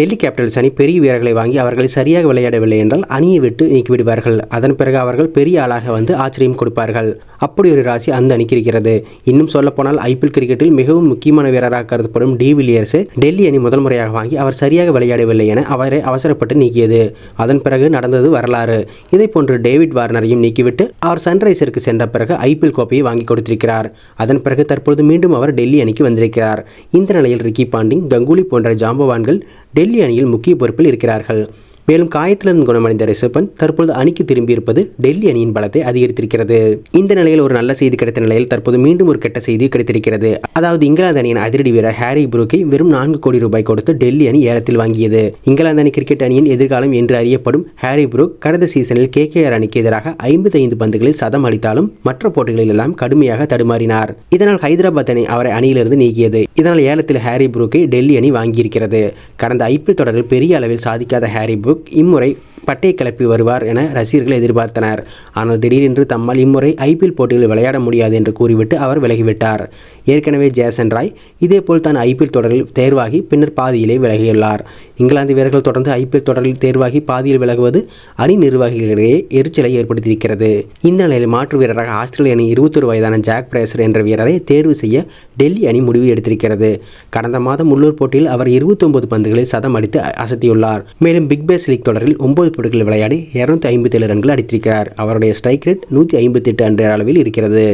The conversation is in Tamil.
டெல்லி கேபிட்டல்ஸ் அணி பெரிய வீரர்களை வாங்கி அவர்களை சரியாக விளையாடவில்லை என்றால் அணியை விட்டு நீக்கிவிடுவார்கள். அதன் பிறகு அவர்கள் பெரிய ஆளாக வந்து ஆச்சரியம் கொடுப்பார்கள். அப்படி ஒரு ராசி அந்த அணிக்கு இருக்கிறது. இன்னும் சொல்லப்போனால் ஐபிஎல் கிரிக்கெட்டில் மிகவும் முக்கியமான வீரராக கருதப்படும் டி வில்லியர்ஸ் டெல்லி அணி முதல் முறையாக வாங்கி அவர் சரியாக விளையாடவில்லை என அவரை அவசரப்பட்டு நீக்கியது. அதன் பிறகு நடந்தது வரலாறு. இதை போன்று டேவிட் வார்னரையும் நீக்கிவிட்டு அவர் சன்ரைசருக்கு சென்ற பிறகு ஐபிஎல் கோப்பையை வாங்கி கொடுத்திருக்கிறார். அதன் பிறகு தற்பொழுது மீண்டும் அவர் டெல்லி அணிக்கு வந்திருக்கிறார். இந்த நிலையில் ரிக்கி பாண்டிங் கங்குலி போன்ற ஜாம்பவான்கள் டெல்லி அணியில் முக்கிய பொறுப்பில் இருக்கிறார்கள். மேலும் காயத்திலிருந்து குணமடைந்த ரிஷப் பந்த் தற்பொழுது அணிக்கு திரும்பியிருப்பது டெல்லி அணியின் பலத்தை அதிகரித்திருக்கிறது. இந்த நிலையில் ஒரு நல்ல செய்தி கிடைத்த நிலையில் தற்போது மீண்டும் ஒரு கெட்ட செய்தி கிடைத்திருக்கிறது. அதாவது இங்கிலாந்து அணியின் அதிரடி வீரர் ஹாரி புரூக்கை வெறும் நான்கு கோடி ரூபாய் கொடுத்து டெல்லி அணி ஏலத்தில் வாங்கியது. இங்கிலாந்து அணி கிரிக்கெட் அணியின் எதிர்காலம் என்று அறியப்படும் ஹாரி புரூக் கடந்த சீசனில் கேகேஆர் அணிக்கு எதிராக ஐம்பத்தி ஐந்து பந்துகளில் சதம் அளித்தாலும் மற்ற போட்டிகளில் எல்லாம் கடுமையாக தடுமாறினார். இதனால் ஹைதராபாத் அணி அவரை அணியிலிருந்து நீக்கியது. இதனால் ஏலத்தில் ஹாரி புரூக்கை டெல்லி அணி வாங்கியிருக்கிறது. கடந்த ஐபிஎல் தொடரில் பெரிய அளவில் சாதிக்காத ஹாரி இம்முறை பட்டை கிளப்பி வருவார் என ரசிகர்கள் எதிர்பார்த்தனர். ஆனால் திடீரென்று தம்மால் இம்முறை ஐபிஎல் போட்டிகளில் விளையாட முடியாது என்று கூறிவிட்டு அவர் விலகிவிட்டார். ஏற்கனவே ஜேசன் ராய் இதேபோல் தான் ஐபிஎல் தொடரில் தேர்வாகி பின்னர் பாதியிலே விலகியுள்ளார். இங்கிலாந்து வீரர்கள் தொடர்ந்து ஐபிஎல் தொடரில் தேர்வாகி பாதியில் விலகுவது அணி நிர்வாகிகளிடையே எரிச்சலை ஏற்படுத்தியிருக்கிறது. இந்த நிலையில் மாற்று வீரராக ஆஸ்திரேலிய அணி இருபத்தொரு வயதான ஜாக் பிரேசர் என்ற வீரரை தேர்வு செய்ய டெல்லி அணி முடிவு எடுத்திருக்கிறது. கடந்த மாதம் உள்ளூர் போட்டியில் அவர் இருபத்தொன்பது பந்துகளில் சதம் அடித்து அசத்தியுள்ளார். மேலும் பிக் பேஸ் லீக் தொடரில் ஒன்பது போட்டிகளில் விளையாடி இரநூத்தி ஐம்பத்தேழு ரன்கள் அடித்திருக்கிறார். அவருடைய ஸ்ட்ரைக் ரேட் நூற்றி ஐம்பத்தி எட்டு என்ற அளவில் இருக்கிறது.